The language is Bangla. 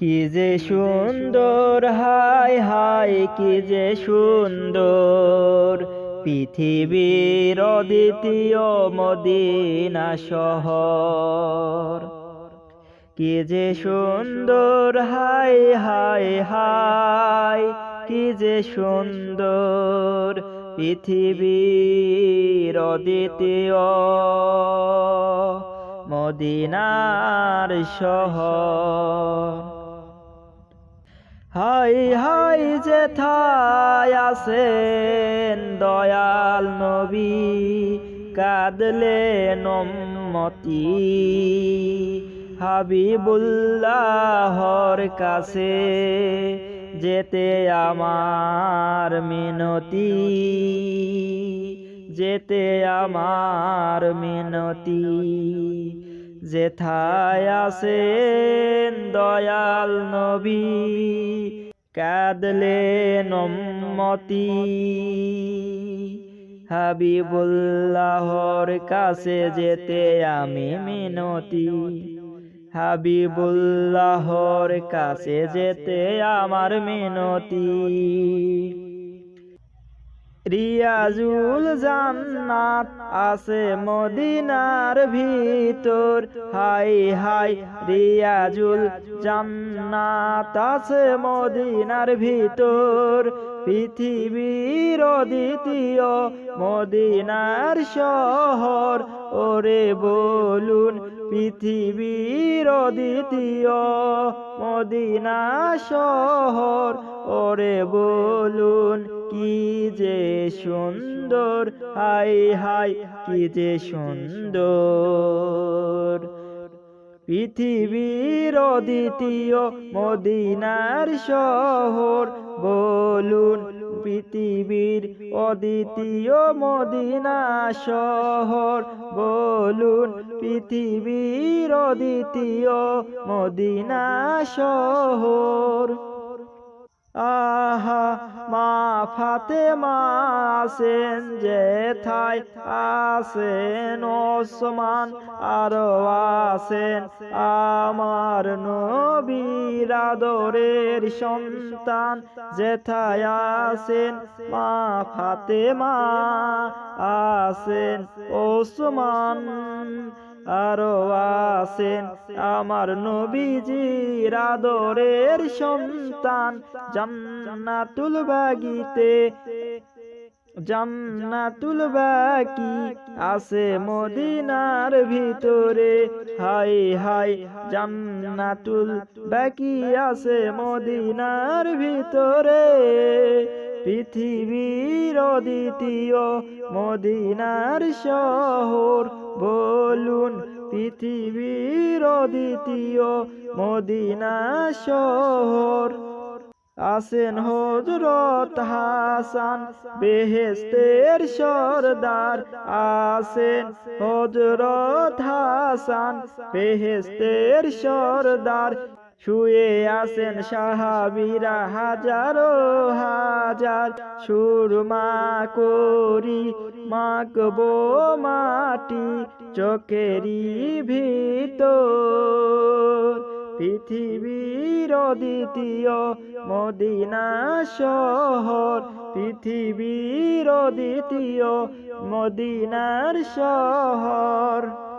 কি যে সুন্দর হায় হায় কি যে সুন্দর। পৃথিবীর অদ্বিতীয় মদিনা শহর। কি যে সুন্দর হায় হায় হায় কি যে সুন্দর। পৃথিবীর অদ্বিতীয় মদিনার শহর। হাই যেথায় আছেন দয়াল নবী, কাদলে নম্মতি। হাবিবুল্লাহর কাছে যেতে আমার মিনতি, যেতে আমার মিনতি। যেথায় আছেন দয়াল নবী কাদলে নমতি হাবিবুল্লাহর কাছে যেতে আমি মিনতি। হাবিবুল্লাহর কাছে যেতে আমার মিনতি। রিয়াজুল জান্নাত আছে মদিনার ভিতর। হাই হাই, রিয়াজুল জান্নাত আছে মদিনার ভিতর। পৃথিবীর দ্বিতীয় মদিনার শহর, ওরে বলুন পৃথিবীর দ্বিতীয় মদিনা শহর। ওরে বলুন কি যে সুন্দর হাই হাই কি যে সুন্দর। পৃথিবীর দ্বিতীয় মদিনার শহর। বলুন, পৃথিবীর অদ্বিতীয় মদিনা শহর। বলুন, পৃথিবীর অদ্বিতীয় মদিনা শহর। আহা, মা ফাতে আসেন যে থাই আসেন ওসমান আরও আসেন আমার নবীর সন্তান যেথায় আসেন মা ফাতে আসেন ওসমান আরও আছেন আমার নবীজির আদরের সন্তান জান্নাতুল বাগিতে, জান্নাতুল বাকি আছে মদিনার ভিতরে। হাই হাই, জান্নাতুল বাকি আছে মদিনার ভিতরে। পৃথিবীর দ্বিতীয় মদিনার শহর। বলুন, পৃথিবীর দ্বিতীয় মদিনা শহর। আসেন হজরত হাসান বেহেস্তের সরদার। আসেন হজরত হাসান বেহেস্তের সরদার। শুয়ে আসেন সাহাবিরা হাজারো হাজার। সুরমা করি মাকবো মাটি চোখেরি ভিতর। পৃথিবীর দ্বিতীয় মদিনা শহর, পৃথিবীর দ্বিতীয় মদিনার শহর।